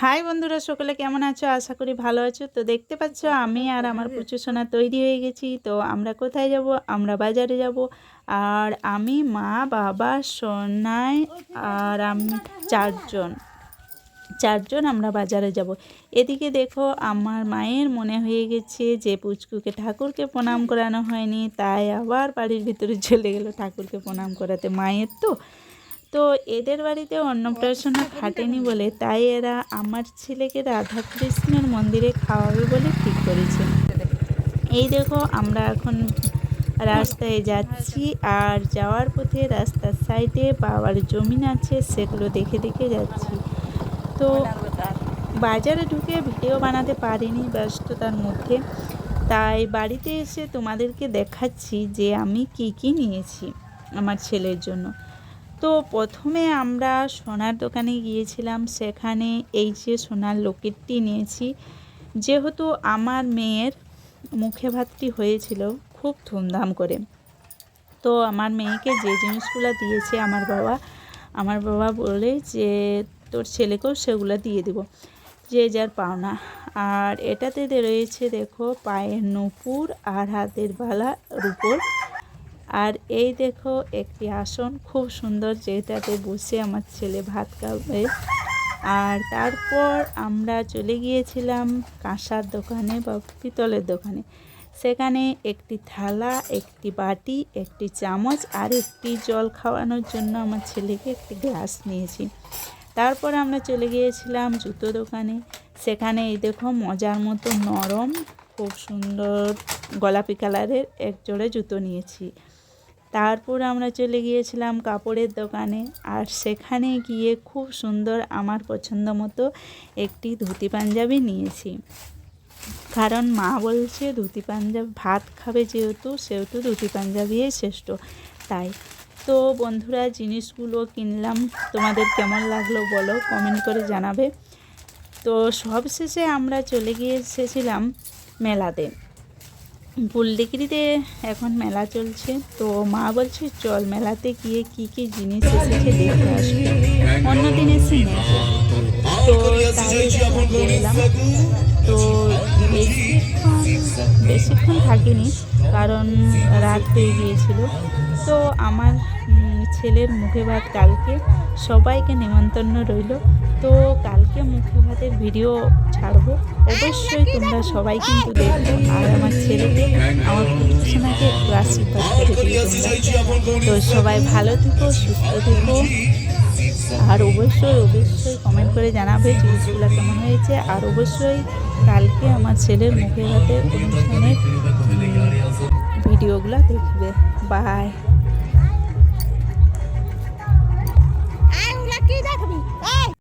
High বন্ধুরা সকলে কেমন আছো? আশা করি ভালো আছো। তো দেখতে পাচ্ছ আমি আর আমার প্রচুর সোনা তৈরি হয়ে গেছি। তো আমরা কোথায় যাব? আমরা বাজারে যাব। আর আমি মা বাবা সোনাই আর আমি চারজন। চারজন আমরা বাজারে যাব। এদিকে দেখো আমার মায়ের মনে হয়ে গেছে যে পুচকুকে ঠাকুরকে প্রণাম করানো হয়নি। তাই আবার বাড়ির ভিতরে চলে গেল ঠাকুরকে প্রণাম করাতে। মায়ের তো। তো এদের বাড়িতে অন্নপ্রাশনা খাটেনি বলে তাই এরা আমার ছেলেকে রাধাকৃষ্ণের মন্দিরে খাওয়াবে বলে ঠিক করেছে। এই দেখো, আমরা এখন রাস্তায় যাচ্ছি আর যাওয়ার পথে রাস্তার সাইডে বাবার জমিন আছে, সেগুলো দেখে দেখে যাচ্ছি। তো বাজারে ঢুকে ভিডিও বানাতে পারিনি ব্যস্ততার মধ্যে। তাই বাড়িতে এসে তোমাদেরকে দেখাচ্ছি যে আমি কি কি নিয়েছি আমার ছেলের জন্য। তো প্রথমে আমরা সোনার দোকানে গিয়েছিলাম। সেখানে এই যে সোনার লকেটটি নিয়েছি, যেহেতু আমার মেয়ের মুখে ভাতটি হয়েছিল খুব ধুমধাম করে। তো আমার মেয়েকে যে জিনিসগুলো দিয়েছে আমার বাবা আমার বাবা বলে যে তোর ছেলেকেও সেগুলো দিয়ে দেব, যে যার পাওনা। আর এটাতে রয়েছে দেখো পায়ের নুপুর আর হাতের বালা রুপোর আর এই দেখো একটি আসন, খুব সুন্দর যেটাতে বসে আমার ছেলে ভাত খাবে। আর তারপর আমরা চলে গিয়েছিলাম কাঁসার দোকানে বা পিতলের দোকানে। সেখানে একটি থালা, একটি বাটি, একটি চামচ আর একটি জল খাওয়ানোর জন্য আমার ছেলেকে একটি গ্লাস নিয়েছি। তারপর আমরা চলে গিয়েছিলাম জুতো দোকানে। সেখানে এই দেখো মজার মতো নরম, খুব সুন্দর গোলাপি কালারের এক জোড়ে জুতো নিয়েছি। তারপর আমরা চলে গিয়েছিলাম কাপড়ের দোকানে আর সেখানে গিয়ে খুব সুন্দর আমার পছন্দ মতো একটি ধুতি পাঞ্জাবি নিয়েছি। কারণ মা বলছে ধুতি পাঞ্জাব, ভাত খাবে যেহেতু, সেহেতু ধুতি পাঞ্জাবিই শ্রেষ্ঠ। তাই তো বন্ধুরা, জিনিসগুলো কিনলাম। তোমাদের কেমন লাগল বলো কমেন্ট করে জানাবে। তো সবশেষে আমরা চলে গিয়ে এসেছিলাম মেলাতে। ফুলডিগ্রিতে এখন মেলা চলছে, তো মা বলছে, চল মেলাতে গিয়ে কি কি জিনিস এসেছে দেখে আসবে। অন্য দিন এসে তো গেলাম। তো বেশিক্ষণ থাকিনি, কারণ রাত হয়ে গিয়েছিল। তো আমার ছেলের মুখে ভাত কালকে। সবাইকে নিমন্ত্রণ রইল। তো কালকে মুখে ভাতের ভিডিও ছাড়বো। অবশ্যই তোমরা সবাই কিন্তু দেখবে আর আমার ছেলেকে, আমার পড়াশোনাকে তো সবাই ভালো থেকো, সুস্থ থেকো। আর অবশ্যই অবশ্যই কমেন্ট করে জানাবে জিনিসগুলো কেমন হয়েছে। আর অবশ্যই কালকে আমার ছেলের মুখে ভাতের অনুষ্ঠানের ভিডিওগুলো দেখবে। বাই